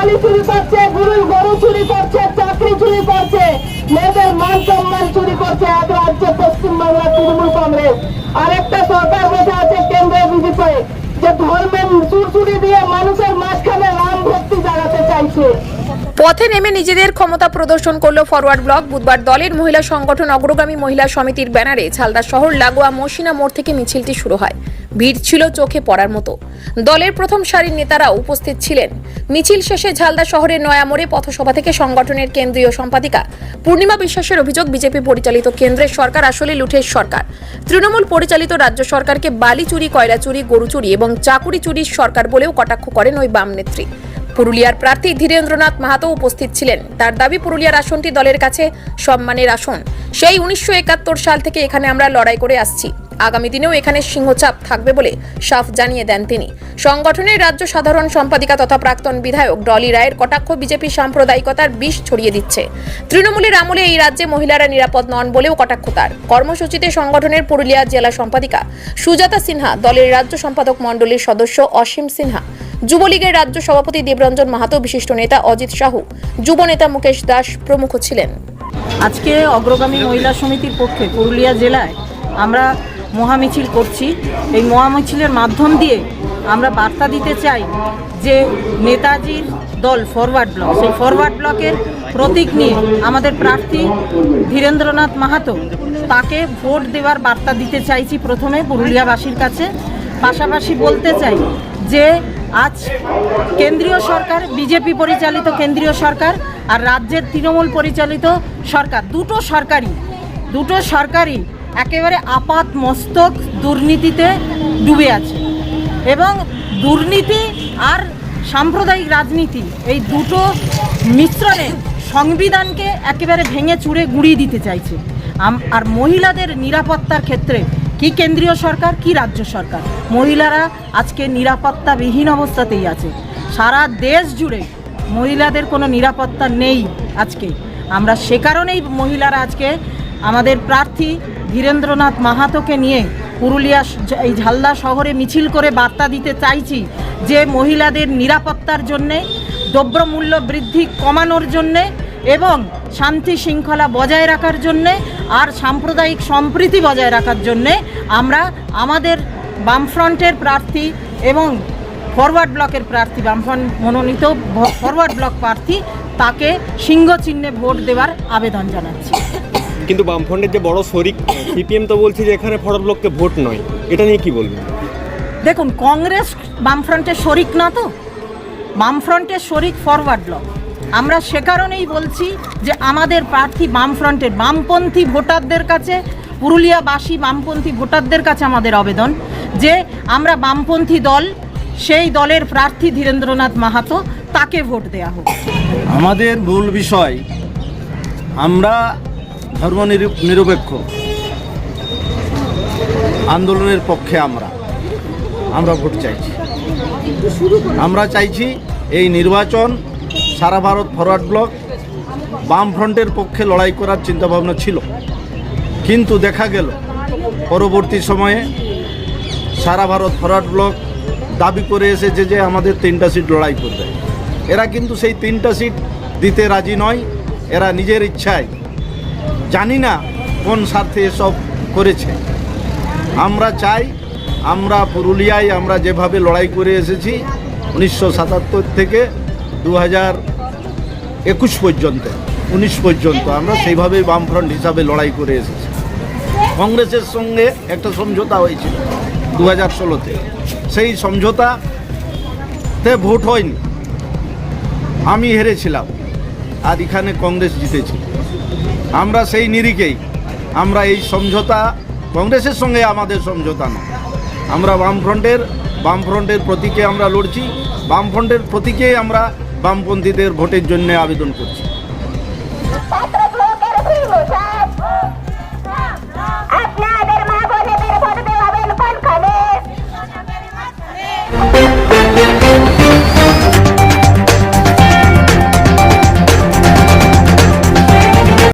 বালি চুরি করছে গরু গরু চুরি করছে, চাকরি চুরি করছে, মেয়েদের মান সম্মান চুরি করছে এক রাজ্যে পশ্চিমবাংলা তৃণমূল কংগ্রেস। আরেকটা সরকার বসে আছে কেন্দ্রে বিজেপি যে ধর্মের চুরচুরি দিয়ে মানুষের মাঝখানে রাম ভক্তি জাগাতে চাইছে। পথে নেমে নিজেদের ক্ষমতা প্রদর্শন করল ফরওয়ার্ড ব্লক। বুধবার দলের মহিলা সংগঠন অগ্রগামী মহিলা সমিতির ব্যানারে ছালদা শহর, লাগোয়া, মসিনা মোড় থেকে মিছিলটি শুরু হয়। ভিড় ছিল চোখে পড়ার মতো। দলের প্রথম সারির নেতারা উপস্থিত ছিলেন। মিছিল শেষে ঝালদা শহরের নয়া মোড়ে পথসভা থেকে সংগঠনের কেন্দ্রীয় সম্পাদিকা পূর্ণিমা বিশ্বাসের অভিযোগ, বিজেপি পরিচালিত কেন্দ্রের সরকার আসলে লুঠের সরকার। তৃণমূল পরিচালিত রাজ্য সরকারকে বালি চুরি, কয়লা চুরি, গরু চুরি এবং চাকুরি চুরির সরকার বলেও কটাক্ষ করেন ওই বাম নেত্রী। পুরুলিয়ার প্রার্থী ধীরেন্দ্রনাথ মাহাতো উপস্থিত ছিলেন। তার দাবি, পুরুলিয়ার আসনটি দলের কাছে সম্মানের আসন। সেই উনিশশো একাত্তর সাল থেকে এখানে আমরা লড়াই করে আসছি। আগামী দিনেও এখানে সিংহচাপ থাকবে বলে সাফ জানিয়ে দেন তিনি। সংগঠনের রাজ্য সাধারণ সম্পাদিকা তথা প্রাক্তন বিধায়ক ডলি রায়ের কটাক্ষ বিজেপি সাম্প্রদায়িকতার বিষ ছড়িয়ে দিচ্ছে। তৃণমূলের আমলে এই রাজ্যে মহিলারা নিরাপদ নন বলেও কটাক্ষ তার। কর্মসূচিতে সংগঠনের পুরুলিয়া জেলা সম্পাদিকা সুজাতা সিনহা, দলের রাজ্য সম্পাদক মণ্ডলীর সদস্য অসীম সিনহা, যুবলীগের রাজ্য সভাপতি দেবরঞ্জন মাহাতো, বিশিষ্ট নেতা অজিত সাহু, যুব নেতা মুকেশ দাস প্রমুখ ছিলেন। আজকে অগ্রগামী মহিলা সমিতির পক্ষে পুরুলিয়া জেলায় আমরা মহামিছিল করছি। এই মহামিছিলের মাধ্যম দিয়ে আমরা বার্তা দিতে চাই যে নেতাজির দল ফরওয়ার্ড ব্লক, সেই ফরওয়ার্ড ব্লকের প্রতীক নিয়ে আমাদের প্রার্থী ধীরেন্দ্রনাথ মাহাতো তাকে ভোট দেওয়ার বার্তা দিতে চাইছি প্রথমে পুরুলিয়াবাসীর কাছে। পাশাপাশি বলতে চাই যে আজ কেন্দ্রীয় সরকার, বিজেপি পরিচালিত কেন্দ্রীয় সরকার আর রাজ্যের তৃণমূল পরিচালিত সরকার, দুটো সরকারি দুটো সরকারই একেবারে আপাত মস্তক দুর্নীতিতে ডুবে আছে। এবং দুর্নীতি আর সাম্প্রদায়িক রাজনীতি এই দুটো মিশ্রণে সংবিধানকে একেবারে ভেঙে চুড়ে গুঁড়িয়ে দিতে চাইছে। আর মহিলাদের নিরাপত্তার ক্ষেত্রে কি কেন্দ্রীয় সরকার, কি রাজ্য সরকার? মহিলারা আজকে নিরাপত্তাবিহীন অবস্থাতেই আছে। সারা দেশ জুড়ে মহিলাদের কোনো নিরাপত্তা নেই আজকে। আমরা সে কারণেই মহিলারা আজকে আমাদের প্রার্থী ধীরেন্দ্রনাথ মাহাতোকে নিয়ে পুরুলিয়া এই ঝালদা শহরে মিছিল করে বার্তা দিতে চাইছি যে মহিলাদের নিরাপত্তার জন্যে, দ্রব্যমূল্য বৃদ্ধি কমানোর জন্যে এবং শান্তি শৃঙ্খলা বজায় রাখার জন্যে আর সাম্প্রদায়িক সম্প্রীতি বজায় রাখার জন্যে আমরা আমাদের বামফ্রন্টের প্রার্থী এবং ফরওয়ার্ড ব্লকের প্রার্থী, বামফ্রন্ট মনোনীত ফরওয়ার্ড ব্লক প্রার্থী, তাকে সিংহ চিহ্নে ভোট দেওয়ার আবেদন জানাচ্ছি। কিন্তু বামফ্রন্টের যে বড় শরিক সিপিএম তো বলছে যে এখানে ফরওয়ার্ড ব্লককে ভোট নয়। এটা নিয়ে কি বলবেন? দেখুন কংগ্রেস বামফ্রন্টের শরিক না তো। বামফ্রন্টের শরিক ফরওয়ার্ড ব্লক। আমরা সে কারণেই বলছি যে আমাদের প্রার্থী বামফ্রন্টের বামপন্থী ভোটারদের কাছে পুরুলিয়াবাসী বামপন্থী ভোটারদের কাছে আমাদের আবেদন যে আমরা বামপন্থী দল সেই দলের প্রার্থী ধীরেন্দ্রনাথ মাহাতো তাকে ভোট দেওয়া হোক। আমাদের মূল বিষয় আমরা ধর্ম নিরু- নিরপেক্ষ আন্দোলনের পক্ষে আমরা। আমরা ভোট চাইছি। আমরা চাইছি এই নির্বাচন সারা ভারত ফরওয়ার্ড ব্লক বামফ্রন্টের পক্ষে লড়াই করার চিন্তাভাবনা ছিল। কিন্তু দেখা গেল, পরবর্তী সময়ে সারা ভারত ফরওয়ার্ড ব্লক দাবি করে এসেছে যে আমাদের তিনটা সিট লড়াই করবে। এরা কিন্তু সেই তিনটা সিট দিতে রাজি নয়। এরা নিজের ইচ্ছায় জানি না কোন স্বার্থে এসব করেছে। আমরা চাই, আমরা পুরুলিয়ায় আমরা যেভাবে লড়াই করে এসেছি, উনিশশো সাতাত্তর থেকে দু একুশ পর্যন্ত, উনিশ পর্যন্ত আমরা সেইভাবেই বামফ্রন্ট হিসাবে লড়াই করে এসেছি। কংগ্রেসের সঙ্গে একটা সমঝোতা হয়েছিল দু হাজার ষোলোতে। সেই সমঝোতাতে ভোট হয়নি। আমি হেরেছিলাম, আর এখানে কংগ্রেস জিতেছিল আমরা সেই নিরিখেই। আমরা এই সমঝোতা, কংগ্রেসের সঙ্গে আমাদের সমঝোতা নয়। আমরা বামফ্রন্টের বামফ্রন্টের প্রতীকে আমরা লড়ছি, বামফ্রন্টের প্রতীকে আমরা বামপন্থীদের ভোটের জন্য আবেদন করছি।